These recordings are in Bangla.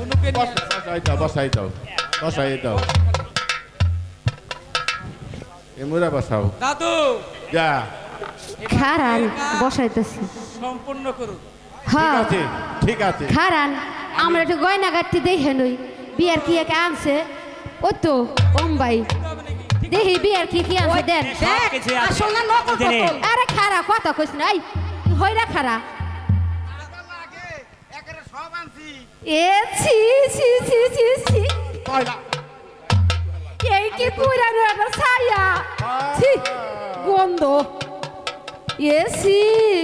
বসাই দাও বসাই দাও বসাই দাও। এমুরা বসাও। দাদু! যা। খারান বসাইতেছি। সম্পূর্ণ করুন। ঠিক আছে ঠিক আছে। খারান আমরা একটু গয়না গাড়তে দেখে নই। বিয়ার কি একে আনছে? ও তো ওম্বাই দেখি বিয়ার কি কি আনছে দেন। আসল না নকল আরে খারা কথা কইস নাই হইরা খারা। এ ছি ছি ছি ছি ছি। এই কি পুরানো একটা ছায়া। ছি গন্ধ। এ সি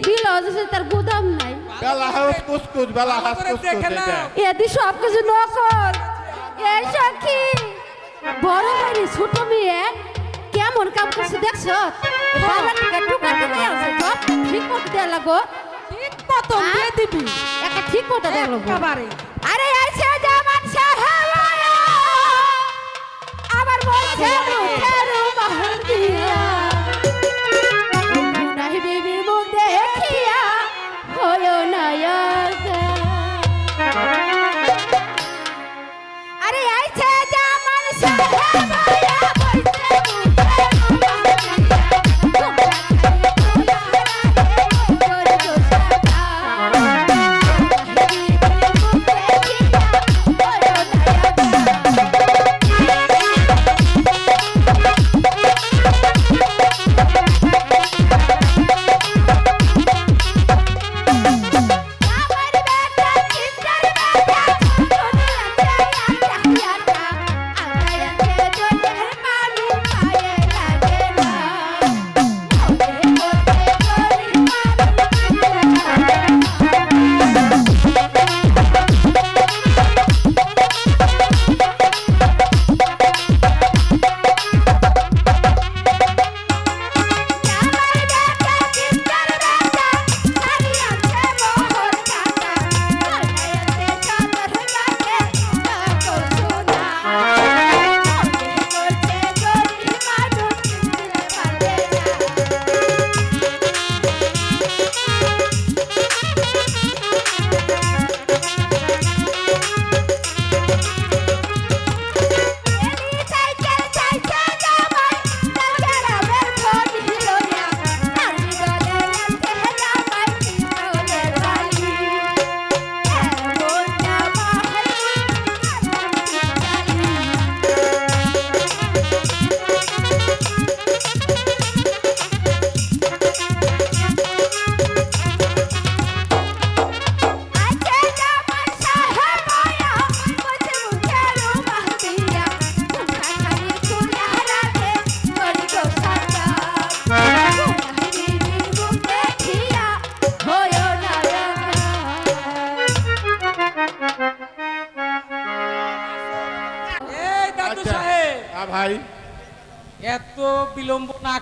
বিলাজ তার গুদাম নাই। বেলা হাউস কুসকুস বেলা হাউস কুসকুস দেখে এটা। নাও। এদি সব কিছু নকল। এই সখী বড় বাড়ি ছোট মেয়ে কেমন কাম করছে দেখছ? ঠিক মতো দেয়া লাগো মতন দিয়ে দিবি একটা ঠিক মতো লাগো একেবারে আরে সাহেব আবার বলছে মুখের বাহার দিয়া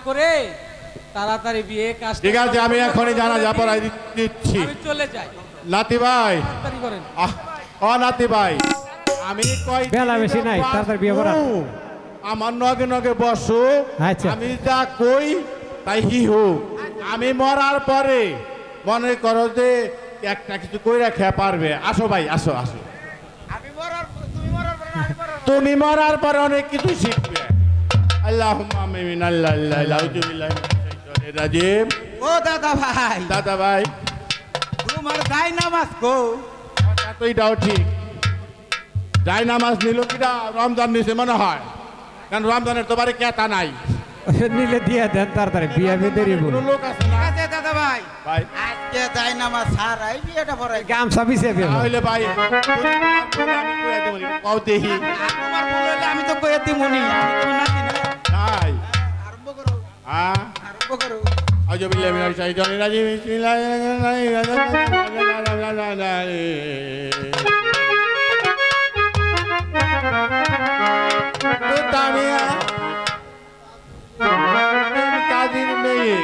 করে তাড়াতাড়ি বিয়ে কাজ ঠিক আছে আমি এখনই জানা যা পড়াই দিচ্ছি। আমি চলে যাই। নাতি ভাই। করেন। ও নাতি ভাই আমি কই বেলা বেশি নাই, তাড়াতাড়ি বিয়ে করা। আমার নগে নগে বসো। আচ্ছা। আমি যা কই তাই হি হো। আমি মরার পরে মনে করো যে একটা কিছু কই খেয়া পারবে। আসো ভাই আসো আসো। তুমি মরার পরে অনেক কিছু শিখবে। আল্লাহ আমিন আল্লাহ আল্লাহ আউযু বিল্লাহি মিনাশ শাইতানির রাজিম ও দাদা ভাই। দাদা ভাই। তোমার গাই নামাজ গো কথা তো এটাও ঠিক। যাই নামাজ নিল কিনা রমজান নিছে মনে হয়। কারণ রমজানের তো বাড়ি কেতা নাই। নিলে দিয়ে দেন তাড়াতাড়ি। বিয়া কোনো লোক আছে ঠিক না আছে দাদা ভাই। ভাই। আজকে গাই নামাজ সারাই বিয়েটা পড়াই। গামছা বিছে বিয়ে তাহলে ভাই তোমার কও দেহি। তোমার হইলে আমি তো কয়ে দিমুনি। আমি তো নাতি না নাই আরম্ভ করো হ্যাঁ আরম্ভ করো আউযু বিল্লাহি শাইতানির রাজিম বিসমিল্লাহির রহমানির রহিম তামিয়া কাজীর মেয়ে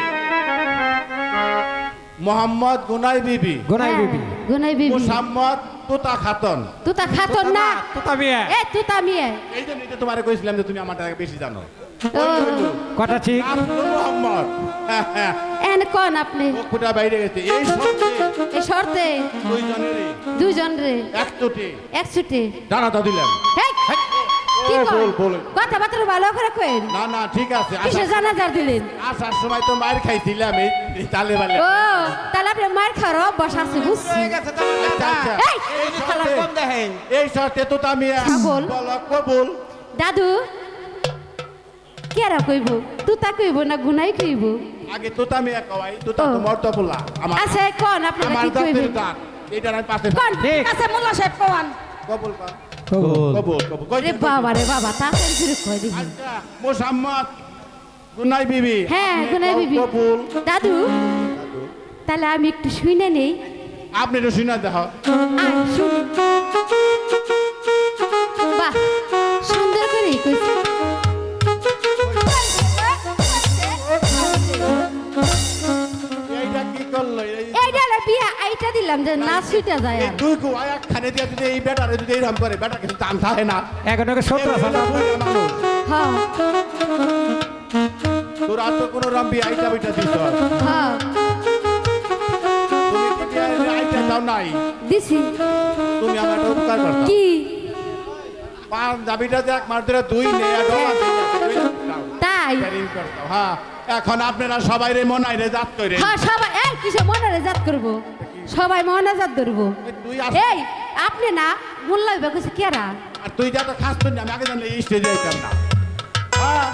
মোহাম্মদ গুনাই বিবি গোনাই বিবি গুনাই বিবি মোসাম্মদ তুতা খাতন তুতা খাতন না তোতা বিয়া এ তুতা মিয়ে এই জন্যই তো তোমারে কইছিলাম যে তুমি আমার থেকে বেশি জানো ও কটা ঠিক মোহাম্মদ। এন কন আপনি? পক্ষটা বাইরে গেছে। এই শর্তে। এই শর্তে? দুইজনেরই। দুজন রে এক চোটে একশুটে জানাতা দিলাম কি বল, বল। কথাবার্তা ভালো করে কইন না না ঠিক আছে। কিসে আসার- জানাজার দিলেন? আসার সময় তো মায়ের খাইছিলাম এই এই তালে বালে। ও তাহলে আপনি মার খাওয়ার অভ্যাস আছে বুঝছি। হয়ে গেছে তো আচ্ছা, আচ্ছা। এই, শর্তে তো আমি। বলো কবুল। দাদু কেরা কইব? তুতা কইব না গুনাই কইব? আগে তো আমি কওয়াই তো তো। মর্ত বলা। আমার আচ্ছা কোন আপনি আমার কি কইব এইটা আমি পাশে কোন? ঠিক। আছে মোল্লা সাহেব কোয়ান কবুল কর। কবুল। কবুল কবুল কই রে বাবা রে বাবা তাড়াতাড়ি করে দিবি। আচ্ছা মোসাম্মদ গুনাই বিবি। হ্যাঁ গুনাই বিবি। কবুল। দাদু তাহলে আমি একটু শুনে নেই। আপনি তো শুনে। দেখো বাহ সুন্দর করে কইছে। করল এই- এইটা হলো বিয়া এইটা দিলাম যে নাচ ছুটে যায় এই দুই গো এক খানে দিয়ে যদি এই বেটারে যদি এইরকম করে বেটা কিছু দাম থাকে না। এখন সত্য আছে। না? বুড়া মানুষ। হ্যাঁ। তো কোনো রম্বি আইটা বিটা দিছ হ্যাঁ। তুমি কি বিয়া আইটা দাও নাই? দিছি। তুমি আমার একটা উপকার করছ কি? পাঁচ দাবিটা দেখ মার ধরে দুই নে দিয়ে দাও। তাই? হ্যাঁ। এখন আপনারা সবাই রে মনাই রে জাত করে হ্যাঁ সবাই এই কিসে মনাই রে জাত করব? সবাই মনে জাত ধরবো? তুই আস এই আপনি না মোল্লা বিবা কইছে কেরা আর তুই যা তো খাস তো না, আমি আগে জানলে এই স্টেজে যেতাম না। হ্যাঁ।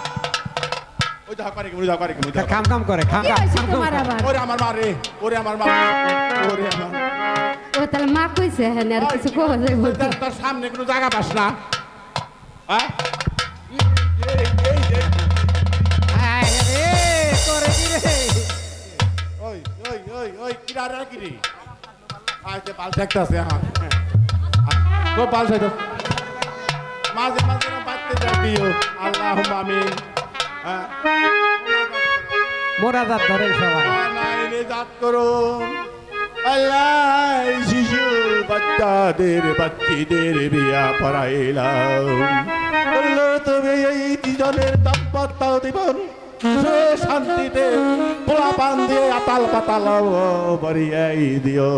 ওই দেখো করে ওই দেখো করে। কাম কাম করে কাম কাম কাম। ওরে আমার মা রে ওরে আমার মা ওরে আমার ও তাহলে মা কইছে হ্যাঁ আর কিছু যাইব তোর সামনে কোনো জায়গা পাস না? হ্যাঁ? ওই ওই ওই ওই কিরা রে কিরি? পাল থাকতেছে হ্যাঁ। তো পাল থাকতো মাঝে মাঝে না বাঁচতে যাবিও আল্লাহ আমিন। হ্যাঁ। মোনাজাত ধরেন সবাই। জাত করো। আল্লাহ শিশু বাচ্চাদের বাচ্চিদের বিয়া পড়াইলাম। বলল তবে এই দুজনের দাম্পত্য জীবন সে শান্তিতে দিয়ে আতাল পাতাল বরিয়াই দিও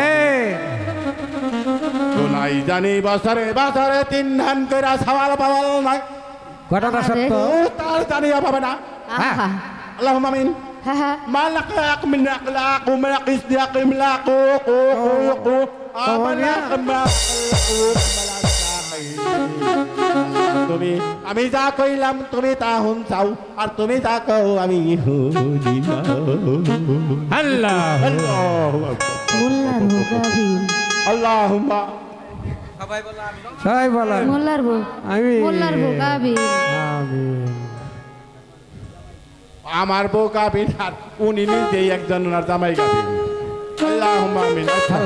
এই, নাই জানি বছরে বছরে তিন ধান করে সওয়াল পাওয়াল নাই ঘটনা সত্য ও তার জানিয়া পাবে না আহা আল্লাহ মামিন হ্যাঁ হ্যাঁ ملقاك من اخلاق وملقيس دياق ملاق তুমি আমি যা কইলাম তুমি তা হুন চাও আর তুমি যা কও আমি হুনি আল্লাহ আল্লাহু আকবার। মোল্লার বউ গাবিন আল্লাহুম্মা। সবাই বলে। সবাই বলেন মোল্লার বউ। আমি। মোল্লার বউ গাবিন আমিন আমার বউ গাবিন আর উনি নিজেই একজন ওনার জামাই গাবিন আল্লাহুম্মা আমিন। আচ্ছা।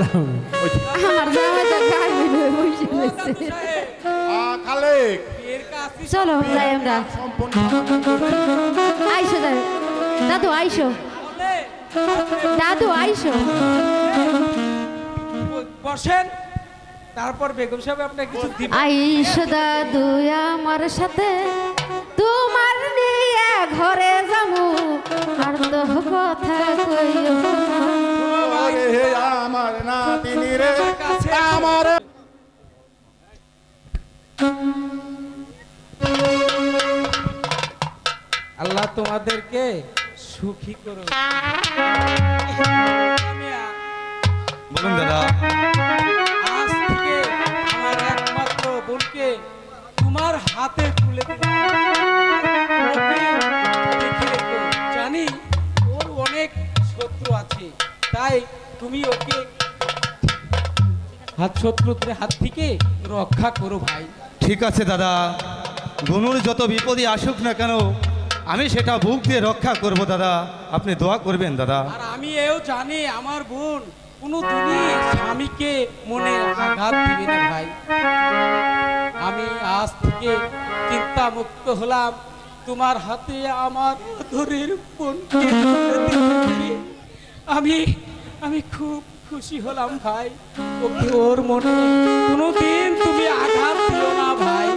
আমার গাবিন আ, চলো যাই আমরা। আইসো দাদু দাদু আইসো। দাদু আইসো। বসেন। তারপর বেগম সাহেব আপনাকে কিছু দিব। আইসো দাদু আমার সাথে। তোমার নিয়ে ঘরে যামু আর তো কথা কইও আমার নাতিনি রে। আমার আল্লাহ তোমাদেরকে সুখী করো বলুন দাদা। আজ থেকে আমার একমাত্র বোনকে তোমার হাতে তুলে। জানি ওর অনেক শত্রু আছে তাই তুমি ওকে হাত শত্রুদের হাত থেকে রক্ষা করো ভাই। ঠিক আছে দাদা। গনুর যত বিপদই আসুক না কেন আমি সেটা বুক দিয়ে রক্ষা করব দাদা। আপনি দোয়া করবেন দাদা। আর আমি এও জানি আমার বোন কোনো দিনই স্বামীকে মনে আঘাত দিবে না ভাই। আমি আজ থেকে চিন্তা মুক্ত হলাম। তোমার হাতে আমার ধরের বোনকে আমি আমি খুব খুশি হলাম ভাই। ওকে ওর মনে কোনোদিন তুমি আঘাত দিও না ভাই।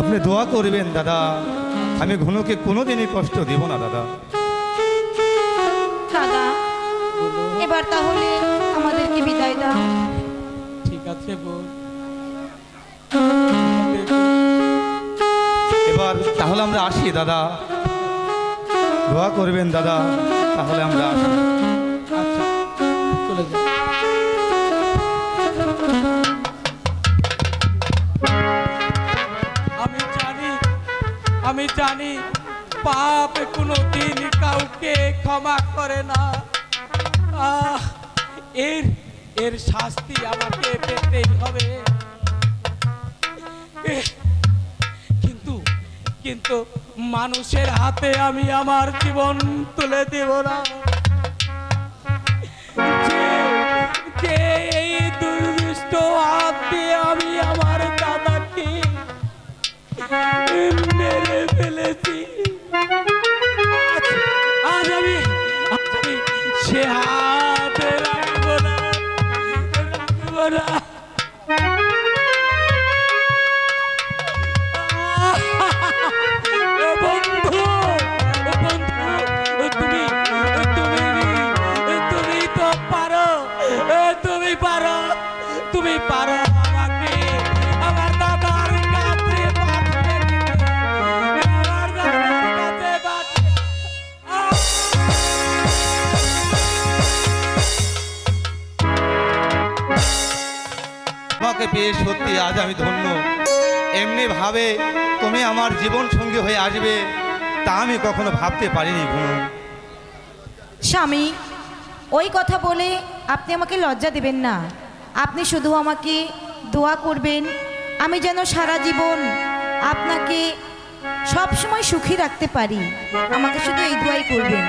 আপনি দোয়া করবেন দাদা। আমি ঘনকে কোনোদিনই কষ্ট দেব না দাদা। এবার তাহলে আমাদেরকে বিদায় দাও। ঠিক আছে এবার তাহলে আমরা আসি দাদা। দোয়া করবেন দাদা। তাহলে আমরা আসি। আচ্ছা চলে যাই। আমি জানি পাপ কোনো দিন কাউকে ক্ষমা করে না। এর এর শাস্তি আমাকে পেতেই হবে। কিন্তু কিন্তু মানুষের হাতে আমি আমার জীবন তুলে দেব না। এই দুর্দৃষ্ট হাত দিয়ে আমি আমার দাদাকে ফেলেছি আজ আমি আমি সে হাতে রাখব না। রাখব না। পেয়ে সত্যি আজ আমি ধন্য। এমনি ভাবে তুমি আমার জীবন সঙ্গী হয়ে আসবে, তা আমি কখনো ভাবতে পারিনি ঘুম স্বামী, ওই কথা বলে আপনি আমাকে লজ্জা দেবেন না। আপনি শুধু আমাকে দোয়া করবেন, আমি যেন সারা জীবন আপনাকে সব সময় সুখী রাখতে পারি। আমাকে শুধু এই দোয়াই করবেন।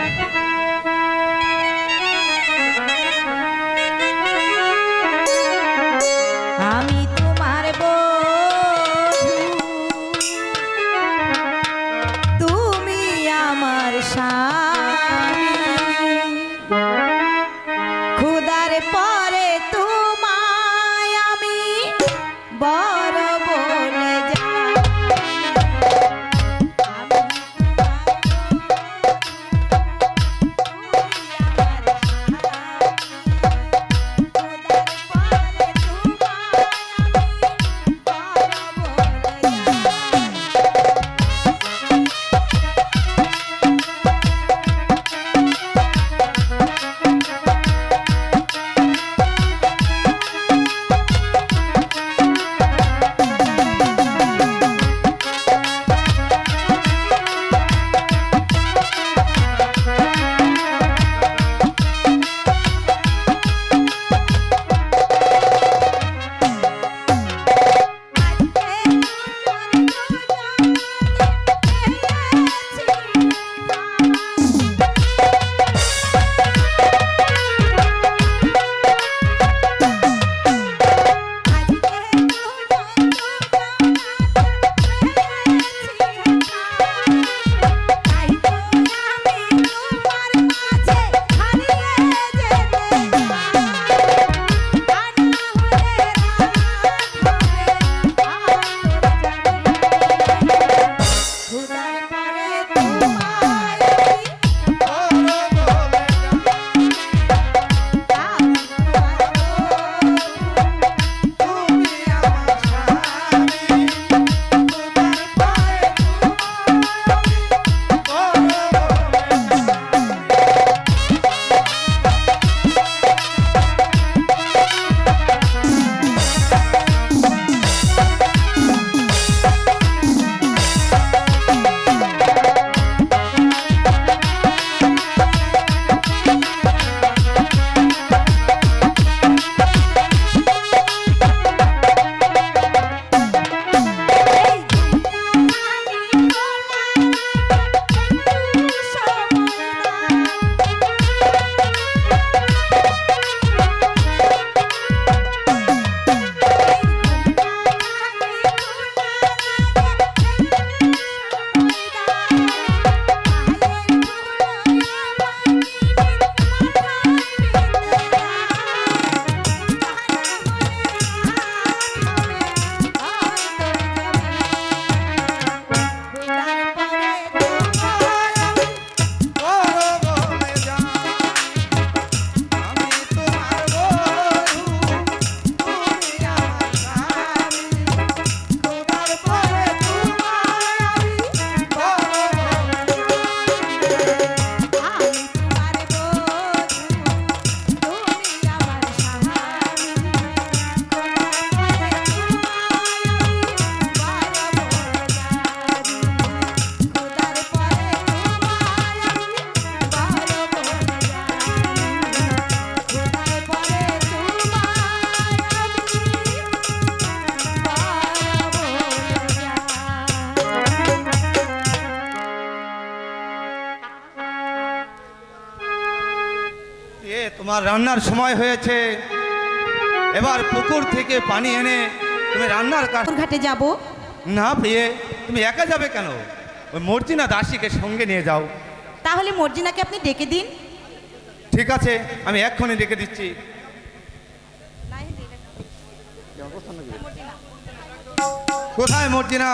তোমার রান্নার সময় হয়েছে। এবার পুকুর থেকে পানি এনে তুমি রান্নার কাজ ঘাটে যাব। না পেয়ে তুমি একা যাবে কেন? ওই মর্জিনা দাসীকে সঙ্গে নিয়ে যাও। তাহলে মর্জিনাকে আপনি ডেকে দিন। ঠিক আছে আমি এক্ষুনি ডেকে দিচ্ছি। কোথায় মর্জিনা?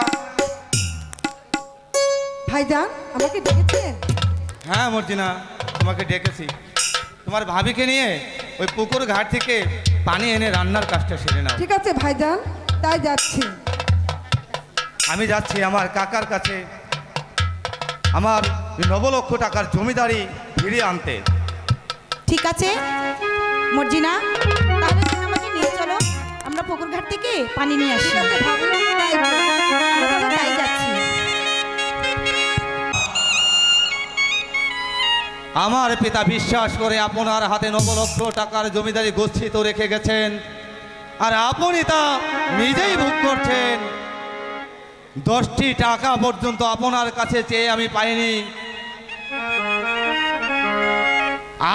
ভাইজান আমাকে ডেকেছেন? হ্যাঁ মর্জিনা তোমাকে ডেকেছি। তোমার ভাবিকে নিয়ে ওই পুকুর ঘাট থেকে পানি এনে রান্নার কাজটা সেরে নাও। ঠিক আছে ভাইজান তাই যাচ্ছি। আমি যাচ্ছি আমার কাকার কাছে। আমার নবলক্ষ টাকার জমিদারি ফিরিয়ে আনতে। ঠিক আছে মর্জিনা। তাহলে তুমি আমাকে নিয়ে চলো। আমরা পুকুর ঘাট থেকে পানি নিয়ে আসি। ঠিক আছে ভাবি তাই আমরা তাহলে তাই যাচ্ছি। আমার পিতা বিশ্বাস করে আপনার হাতে নবলক্ষ টাকার জমিদারি গচ্ছিত রেখে গেছেন। আর আপনি তা নিজেই ভোগ করছেন। দশটি টাকা পর্যন্ত আপনার কাছে চেয়ে আমি পাইনি।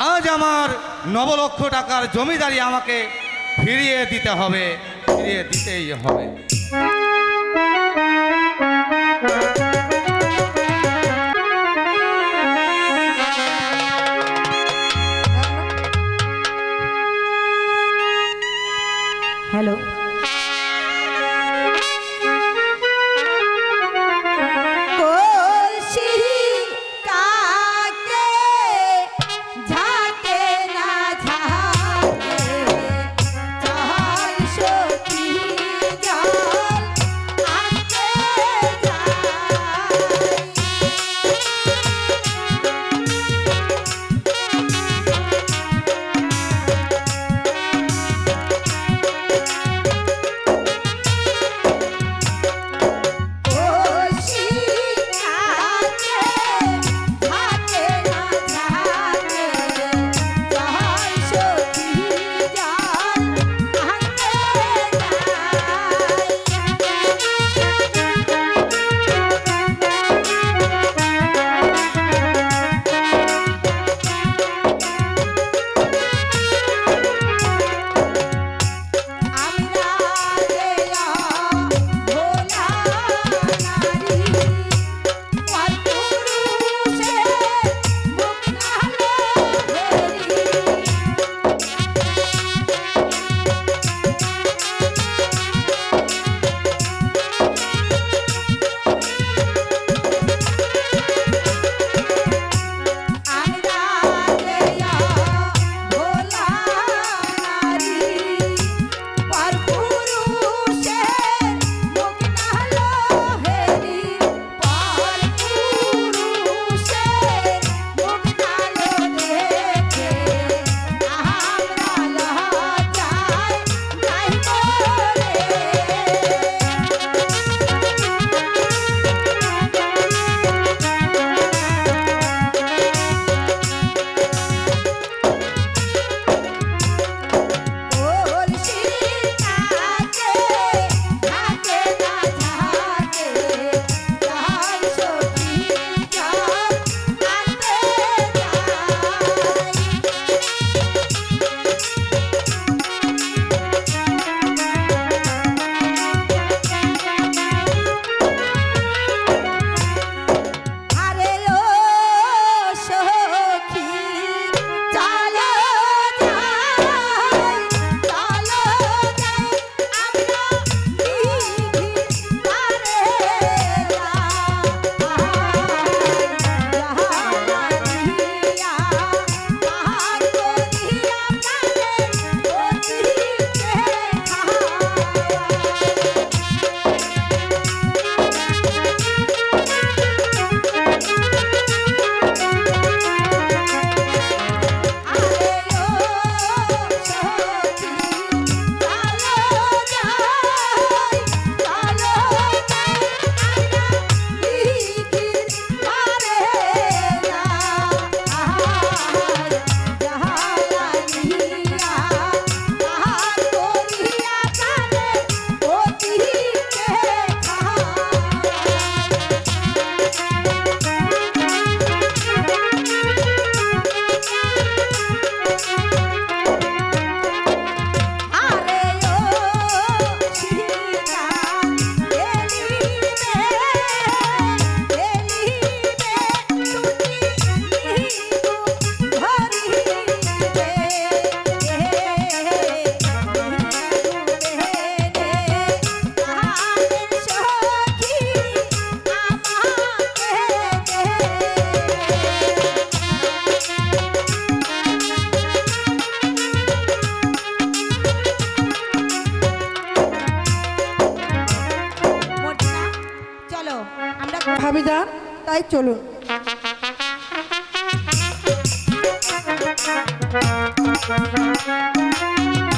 আজ আমার নবলক্ষ টাকার জমিদারি আমাকে ফিরিয়ে দিতে হবে, ফিরিয়ে দিতেই হবে। हेलो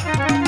Música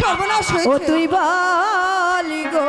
সর্বনাশ ও হয়েছে তুই বলি গো